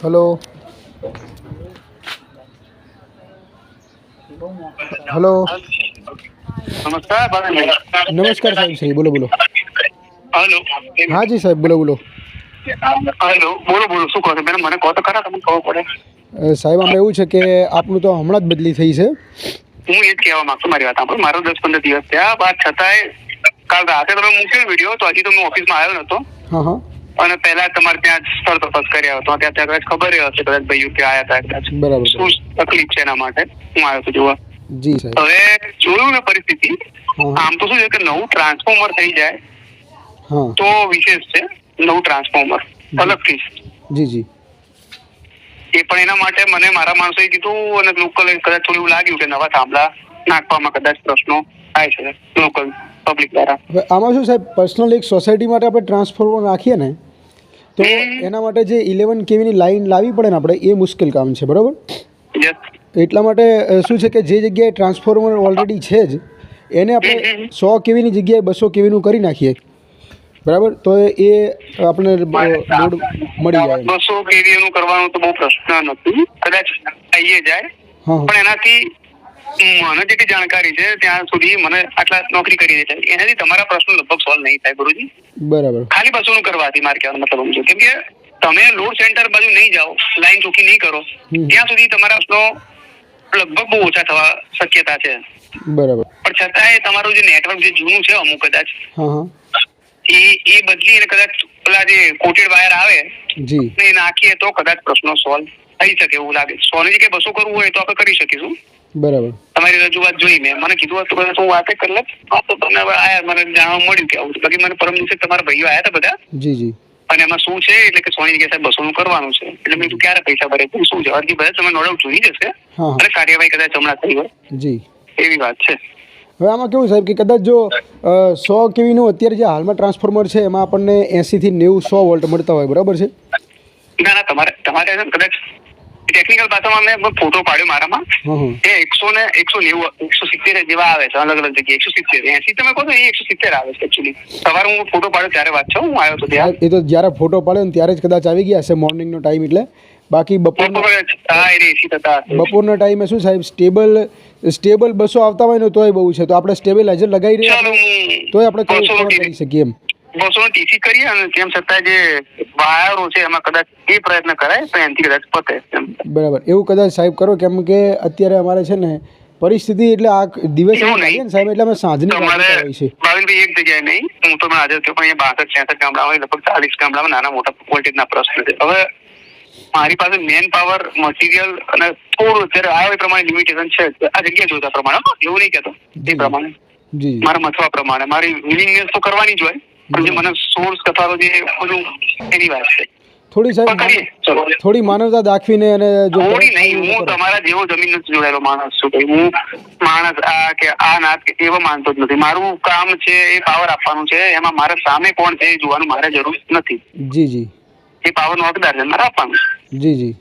Hello. Hello. નમસ્કાર સાહેબ શ્રી બોલો બોલો. હલો. હા જી સાહેબ બોલો બોલો. હલો બોલો બોલો શું કહો મેડમ મને કહો તો ખરા તમને ખબર પડે. સાહેબ આમાં એવું છે કે આપનું તો હમણાં જ બદલી થઈ છે. હું એ જ કહેવા માંગતો મારી વાત સાંભળો. મારો દસ પંદર દિવસ થયા. બાદ છતાંય કાલ રાતે તમે મૂક્યો વીડિયો તો હજી તો હું ઓફિસમાં આવ્યો નતો. હા હા. અને પહેલા તમારે ત્યાં સ્થળ તપાસ કર્યા હતો ત્યાં ત્યાં કદાચ ખબર હશે કદાચ ભાઈ કે આવ્યા હતા કદાચ બરાબર શું તકલીફ છે એના માટે? હું આવ્યો હતો જોવા. જી સાહેબ. હવે જોયું ને પરિસ્થિતિ આમ તો શું છે કે નવું ટ્રાન્સફોર્મર થઈ જાય તો વિશેષ છે નવું ટ્રાન્સફોર્મર. અલગથી. જી જી. એ પણ એના માટે મને મારા માણસોએ કીધું અને લોકલ કદાચ થોડું એવું લાગ્યું કે નવા થાંભલા નાખવામાં કદાચ પ્રશ્નો થાય છે લોકલ પબ્લિક દ્વારા. આમાં શું સાહેબ પર્સનલ એક સોસાયટી માટે આપણે ટ્રાન્સફોર્મર નાખીએ ને તો એના માટે જે ઇલેવન કેવીની લાઈન લાવવી પડે ને આપણે એ મુશ્કેલ કામ છે બરાબર? એટલા માટે શું છે કે જે જગ્યાએ ટ્રાન્સફોર્મર ઓલરેડી છે જ એને આપણે સો કેવીની જગ્યાએ બસો કેવીનું કરી નાખીએ. બરાબર? તો એ આપણે લોડ મળી જાય. બસો કેવીનું કરવાનું તો બહુ પ્રશ્ન નથી. કદાચ આઈએ જાય. પણ એનાથી મને જેટલી જાણકારી છે ત્યાં સુધી મને આટલા નોકરી કરી છે. એનાથી તમારા પ્રશ્નો લગભગ સોલ્વ નહીં થાય ગુરુજી. બરાબર. ખાલી બસોનું કરવાથી મારે કહેવાનો મતલબ સમજો. કેમ કે તમે લોડ સેન્ટર બાજુ નહીં જાઓ લાઈન ચોખ્ખી નહીં કરો ત્યાં સુધી તમારા પ્રશ્નો લગભગ બહુ ઓછા થવા શક્યતા છે. બરાબર. પણ છતાંય તમારું જે નેટવર્ક જે જૂનું છે અમુક કદાચ એ એ બદલી અને કદાચ પેલા જે કોટેડ વાયર આવે જી. એ નાખીએ તો કદાચ પ્રશ્નો સોલ્વ થઈ શકે એવું લાગે. સોની કે બસો કરવું હોય તો આપણે કરી શકીશું. બરાબર. તમારી રજૂઆત જોઈ મેં. મને કીધું હતું કદાચ હું વાતે કરી લત તો તમને આયા મને જાણવા મળ્યું કે આવું બાકી મને પરમ દિવસે તમારા ભાઈઓ આયા હતા બધા? જી જી. અને એમાં શું છે? એટલે કે સોની જગ્યાએ સાહેબ બસો નું કરવાનું છે. એટલે મેં કીધું ક્યારે પૈસા ભરે? શું છે? અરજી બધા તમે નોડલ જોઈ જશે. હા અને કાર્યવાહી કદાચ હમણાં થઈ હોય. જી. એવી વાત છે. હવે આમાં કેવું સાહેબ કે કદાચ જો સો કેવીનું અત્યારે જે હાલમાં ટ્રાન્સફોર્મર છે એમાં આપણને એંસીથી નેવું સો વોલ્ટ મળતા હોય. બરાબર છે? ના ના તમારે તમારે કદાચ ટેકનિકલ ભાષામાં મેં ફોટો પાડ્યો મારામાં. એ એકસો ને એકસો નેવું એકસો સિત્તેર જેવા આવે છે અલગ અલગ જગ્યાએ એકસો સિત્તેર. એસી તમે કહો એ એકસો સિત્તેર આવે છે એકચ્યુઅલી સવારે હું ફોટો પાડ્યો ત્યારે વાત છે હું આવ્યો હતો ત્યાં. એ તો જ્યારે ફોટો પાડ્યો ને ત્યારે જ કદાચ આવી ગયા હશે મોર્નિંગનો ટાઈમ એટલે. બાકી બપોરનો. બપોરના ટાઈમે શું સાહેબ સ્ટેબલ સ્ટેબલ બસો આવતા હોય ને તોય બહુ છે. તો આપણે સ્ટેબલાઇઝર લગાવી રહ્યા તોય આપણે કરી શકીએ એમ. બસો ટીસી કરીએ અને તેમ છતાં જે વાયરો છે એમાં કદાચ એ પ્રયત્ન કરાય તો એનાથી કદાચ પતે બરાબર. એવું કદાચ સાહેબ કરો કેમ કે અત્યારે અમારે છે ને પરિસ્થિતિ એટલે આ દિવસ એવું નહીં. સાહેબ એટલે અમે સાંજની તમારે છે ભાવિનભાઈ એક જગ્યાએ નહીં. હું તો હાજર થયો પણ અહીંયા બાસઠ છેસઠ ગામડામાં હોય, લગભગ ચાલીસ ગામડામાં નાના મોટા વોલ્ટેજના પ્રશ્ન છે. હવે મારી પાસે મેન પાવર મટીરિયલ અને થોડું અત્યારે આ પ્રમાણે લિમિટેશન છે. આ જગ્યા જોતા પ્રમાણે એવું નહીં કહેતો. એ પ્રમાણે. જી મારા મથવા પ્રમાણે. મારી વિલિંગનેસ તો કરવાની જ હોય. જે મને સોર્સ કથારો જે બધું એની વાત છે. થોડી સાહેબ થોડી માનવતા દાખવીને અને જો થોડી નહીં હું તમારા જેવો જમીન નથી જોડાયેલો માણસ છું ભાઈ હું માણસ આ કે આ નાથ કે એવો માનતો જ નથી. મારું કામ છે એ પાવર આપવાનું છે એમાં મારે સામે કોણ છે એ જોવાનું મારે જરૂર નથી. જી જી. એ પાવરનો હકદાર છે મારે આપવાનું જી જી.